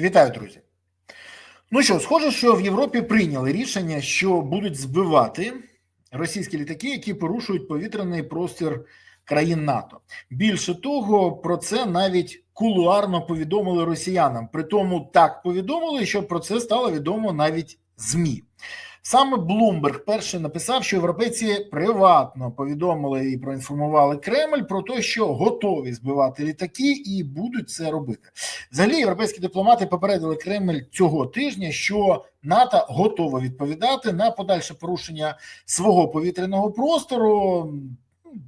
Вітаю, друзі. Ну що, схоже, що в Європі прийняли рішення, що будуть збивати російські літаки, які порушують повітряний простір країн НАТО. Більше того, про це навіть кулуарно повідомили росіянам. При тому так повідомили, що про це стало відомо навіть ЗМІ. Саме Блумберг перший написав, що європейці приватно повідомили і проінформували Кремль про те, що готові збивати літаки і будуть це робити. Взагалі, європейські дипломати попередили Кремль цього тижня, що НАТО готова відповідати на подальше порушення свого повітряного простору.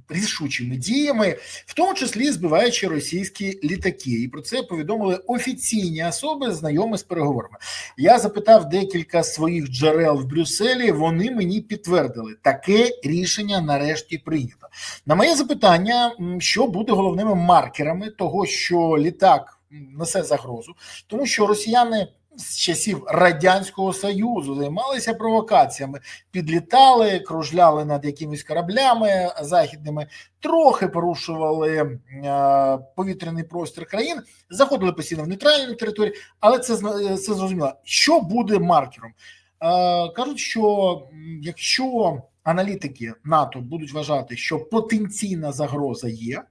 Рішучими діями, в тому числі збиваючи російські літаки, і про це повідомили офіційні особи, знайомі з переговорами. Я запитав декілька своїх джерел в Брюсселі. Вони мені підтвердили, таке рішення нарешті прийнято. На моє запитання, що буде головними маркерами того, що літак несе загрозу, тому що росіяни. З часів радянського союзу займалися провокаціями, підлітали, кружляли над якимись кораблями західними, трохи порушували е, повітряний простір країн, заходили постійно в нейтральні території, але це це зрозуміло. Що буде маркером? Е, кажуть, що якщо аналітики НАТО будуть вважати, що потенційна загроза є,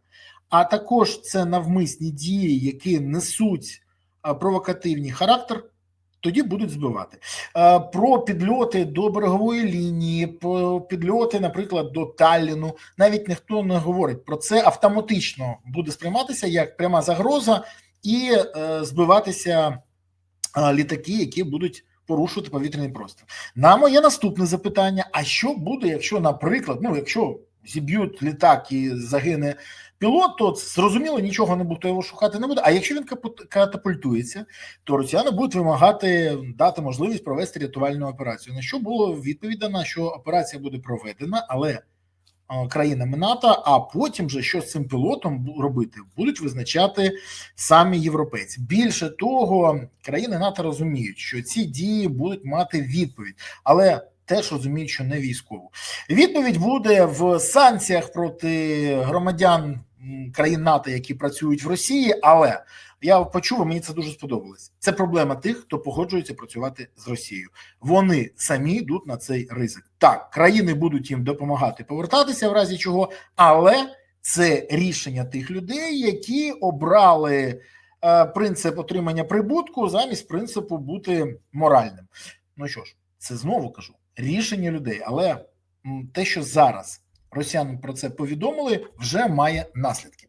а також це навмисні дії, які несуть провокативний характер тоді будуть збивати е, про підльоти до берегової лінії, про підльоти, наприклад, до Талліну. Навіть ніхто не говорить про це автоматично буде сприйматися як пряма загроза і е, збиватися е, літаки, які будуть. Порушувати повітряний простір. На моє наступне запитання: а що буде, якщо, наприклад, ну якщо зіб'ють літак і загине пілот, то зрозуміло, нічого не буде, його шукати не буде. А якщо він катапультується, то росіяни будуть вимагати дати можливість провести рятувальну операцію. На що було відповідано, що операція буде проведена, але країнами НАТО, а потім же що з цим пілотом робити, будуть визначати самі європейці. Більше того, країни НАТО розуміють, що ці дії будуть мати відповідь, але теж розуміють, що не військову. Відповідь буде в санкціях проти громадян країн НАТО, які працюють в Росії, але я почув, мені це дуже сподобалось. Це проблема тих, хто погоджується працювати з Росією. Вони самі йдуть на цей ризик. Так, країни будуть їм допомагати повертатися в разі чого, але це рішення тих людей, які обрали е, принцип отримання прибутку замість принципу бути моральним. Ну що ж, це знову кажу рішення людей, але те, що зараз росіяни про це повідомили, вже має наслідки.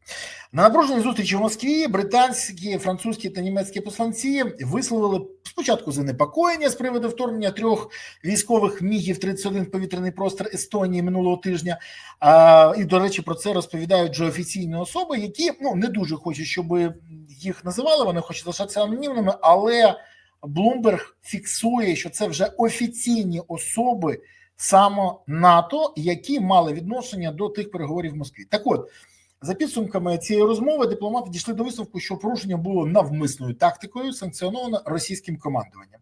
На напруженій зустрічі в Москві британські, французькі та німецькі посланці висловили спочатку занепокоєння з приводу вторгнення трьох військових мігів 31 повітряний простір Естонії минулого тижня. А, І до речі, про це розповідають вже офіційні особи, які ну не дуже хочуть, щоб їх називали. Вони хочуть залишатися анонімними, але Блумберг фіксує, що це вже офіційні особи саме НАТО, які мали відношення до тих переговорів в Москві. Так от. За підсумками цієї розмови дипломати дійшли до висновку, що порушення було навмисною тактикою, санкціоновано російським командуванням,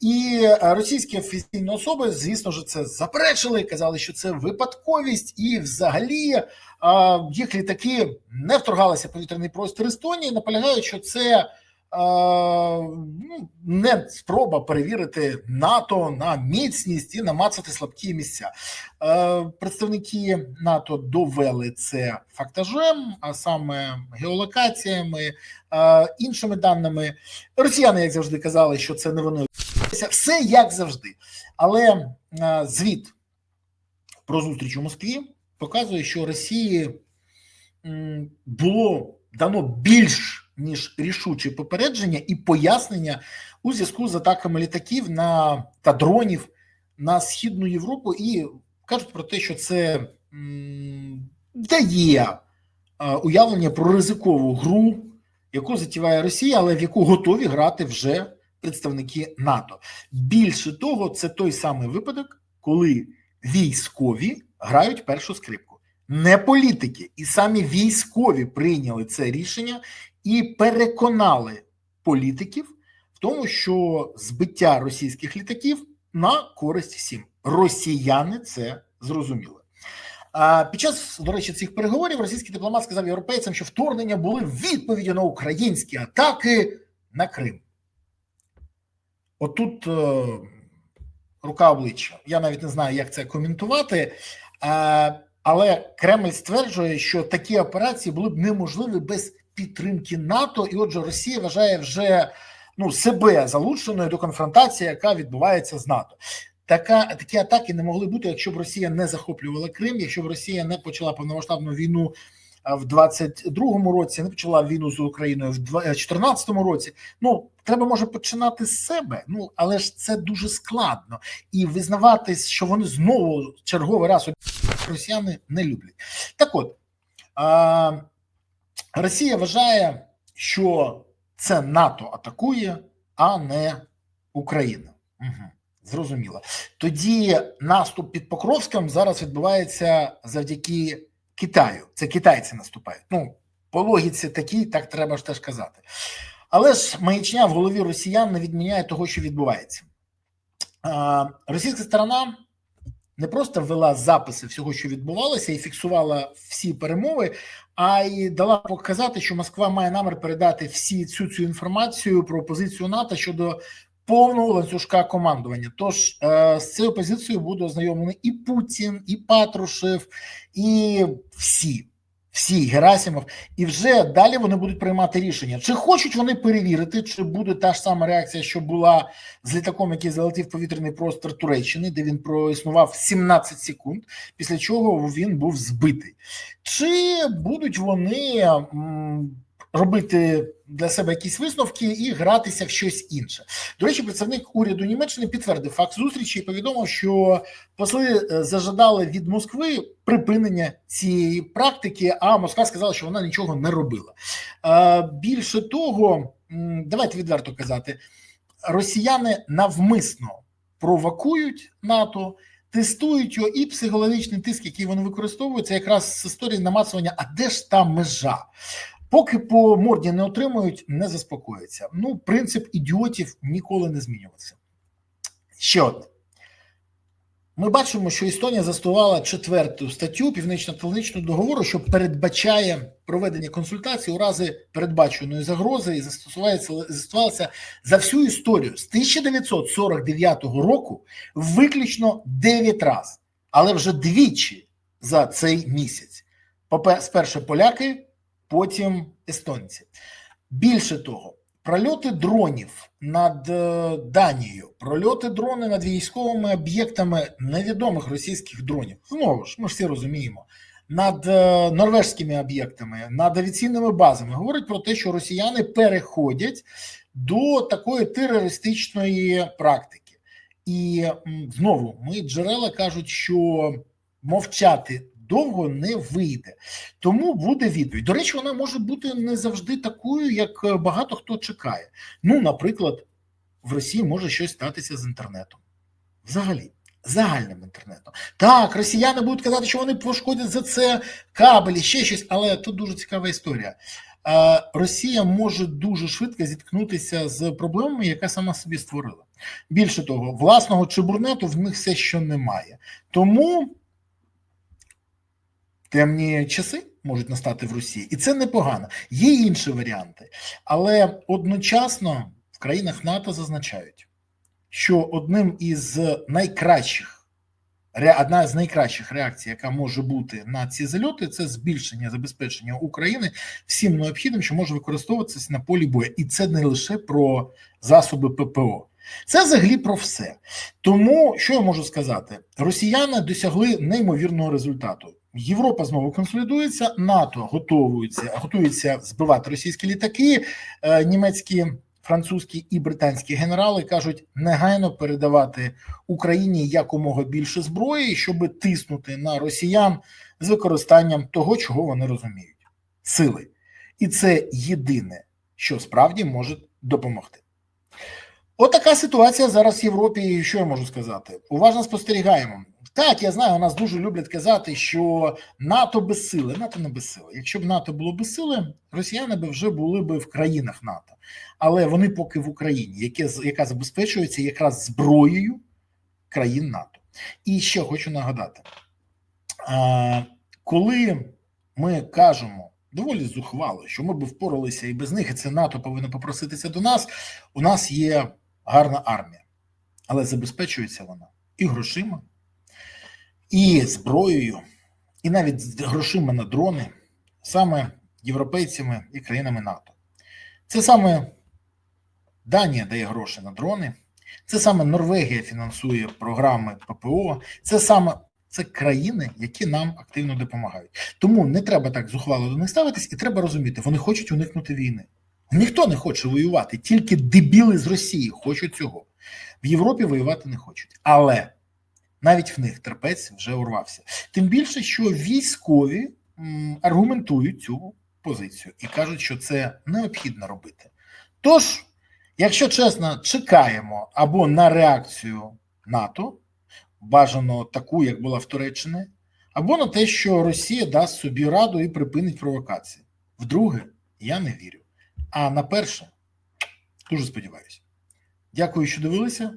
і е, російські офіційні особи, звісно ж, це заперечили, казали, що це випадковість, і взагалі е, їх літаки не вторгалися в повітряний простір Естонії. Наполягають, що це ну, не спроба перевірити НАТО на міцність і намацати слабкі місця. Представники НАТО довели це фактажем, а саме геолокаціями, іншими даними. Росіяни, як завжди, казали, що це не вони все як завжди. Але звіт про зустріч у Москві показує, що Росії було дано більш ніж рішучі попередження і пояснення у зв'язку з атаками літаків на та дронів на східну Європу, і кажуть про те, що це дає уявлення про ризикову гру, яку затіває Росія, але в яку готові грати вже представники НАТО. Більше того, це той самий випадок, коли військові грають першу скрипку. Не політики, і самі військові прийняли це рішення і переконали політиків в тому, що збиття російських літаків на користь всім. Росіяни це зрозуміли. А під час, до речі, цих переговорів російський дипломат сказав європейцям, що вторгнення були відповіді на українські атаки на Крим. отут е, рука обличчя. Я навіть не знаю, як це коментувати. Е, але Кремль стверджує, що такі операції були б неможливі без підтримки НАТО, і отже, Росія вважає вже ну себе залученою до конфронтації, яка відбувається з НАТО. Така такі атаки не могли бути, якщо б Росія не захоплювала Крим, якщо б Росія не почала повномасштабну війну в 22-му році, не почала війну з Україною в 2014 році. Ну треба може починати з себе. Ну але ж це дуже складно і визнавати, що вони знову черговий раз росіяни не люблять. Так, от а, Росія вважає, що це НАТО атакує, а не Україна. Угу. Зрозуміло. Тоді наступ під Покровськом зараз відбувається завдяки Китаю. Це китайці наступають. Ну, по логіці такій, так треба ж теж казати. Але ж маячня в голові росіян не відміняє того, що відбувається. Російська сторона не просто вела записи всього, що відбувалося, і фіксувала всі перемови, а й дала показати, що Москва має намір передати всі цю цю інформацію про позицію НАТО щодо повного ланцюжка командування. Тож е, з цією позицією буде ознайомлений і Путін, і Патрушев, і всі. Всі Герасимов, і вже далі вони будуть приймати рішення, чи хочуть вони перевірити, чи буде та ж сама реакція, що була з літаком, який залетів повітряний простір Туреччини, де він проіснував 17 секунд, після чого він був збитий, чи будуть вони м, робити для себе якісь висновки і гратися в щось інше. До речі, представник уряду Німеччини підтвердив факт зустрічі і повідомив, що посли зажадали від Москви припинення цієї практики. А Москва сказала, що вона нічого не робила. Більше того, давайте відверто казати, росіяни навмисно провокують НАТО. Тестують його і психологічний тиск, який вони використовують, це якраз з історії намацування, а де ж та межа? Поки по морді не отримують, не заспокоїться. Ну, принцип ідіотів ніколи не змінювався. Ще одне. Ми бачимо, що Естонія застувала четверту статтю північно-атлантичного договору, що передбачає проведення консультацій у разі передбаченої загрози і застосувалася за всю історію з 1949 року виключно 9 разів, але вже двічі за цей місяць. Спершу поляки потім естонці. Більше того, прольоти дронів над е, Данією, прольоти дрони над військовими об'єктами невідомих російських дронів. Знову ж ми ж всі розуміємо. Над е, норвежськими об'єктами, над авіаційними базами говорить про те, що росіяни переходять до такої терористичної практики, і знову ми джерела кажуть, що мовчати довго не вийде. Тому буде відповідь. До речі, вона може бути не завжди такою, як е, багато хто чекає. Ну, наприклад, в Росії може щось статися з інтернетом. Взагалі. Загальним інтернетом. Так, росіяни будуть казати, що вони пошкодять за це кабелі, ще щось, але тут дуже цікава історія. Росія може дуже швидко зіткнутися з проблемами, яка сама собі створила. Більше того, власного чебурнету в них все ще немає. Тому темні часи можуть настати в Росії, і це непогано. Є інші варіанти, але одночасно в країнах НАТО зазначають, що одним із найкращих одна з найкращих реакцій, яка може бути на ці зальоти, це збільшення забезпечення України всім необхідним, що може використовуватися на полі бою, і це не лише про засоби ППО. Це взагалі про все. Тому що я можу сказати, росіяни досягли неймовірного результату. Європа знову консолідується, НАТО готується, готується збивати російські літаки. Е, німецькі, французькі і британські генерали кажуть негайно передавати Україні якомога більше зброї, щоб тиснути на росіян з використанням того, чого вони розуміють сили, і це єдине, що справді може допомогти. Отака ситуація зараз в Європі. І що я можу сказати? Уважно спостерігаємо. Так, я знаю, у нас дуже люблять казати, що НАТО без сили. НАТО не без сили. Якщо б НАТО було без сили, росіяни б вже були б в країнах НАТО, але вони поки в Україні, яке, яка забезпечується якраз зброєю країн НАТО. І ще хочу нагадати: коли ми кажемо доволі зухвало, що ми б впоралися і без них, і це НАТО повинно попроситися до нас. У нас є гарна армія, але забезпечується вона і грошима, і зброєю, і навіть грошима на дрони саме європейцями і країнами НАТО. Це саме Данія дає гроші на дрони, це саме Норвегія фінансує програми ППО, це саме це країни, які нам активно допомагають. Тому не треба так зухвало до них ставитись, і треба розуміти, вони хочуть уникнути війни. Ніхто не хоче воювати, тільки дебіли з Росії хочуть цього. В Європі воювати не хочуть. Але навіть в них терпець вже урвався. Тим більше, що військові аргументують цю позицію і кажуть, що це необхідно робити. Тож, якщо чесно, чекаємо або на реакцію НАТО, бажано таку, як була в Туреччині, або на те, що Росія дасть собі раду і припинить провокації. Вдруге, я не вірю. А на перше, дуже сподіваюся. Дякую, що дивилися.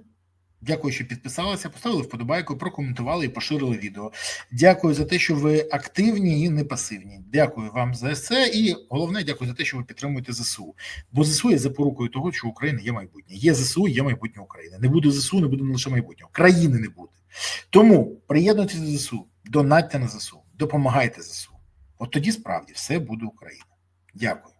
Дякую, що підписалися, поставили вподобайку, прокоментували і поширили відео. Дякую за те, що ви активні і не пасивні. Дякую вам за це. І головне, дякую за те, що ви підтримуєте ЗСУ. Бо ЗСУ є запорукою того, що Україна є майбутнє. Є ЗСУ, є майбутнє України. Не буде ЗСУ, не буде лише майбутнього. Країни не буде. Тому приєднуйтесь до ЗСУ, донатьте на ЗСУ, допомагайте ЗСУ. От тоді справді все буде Україна. Дякую.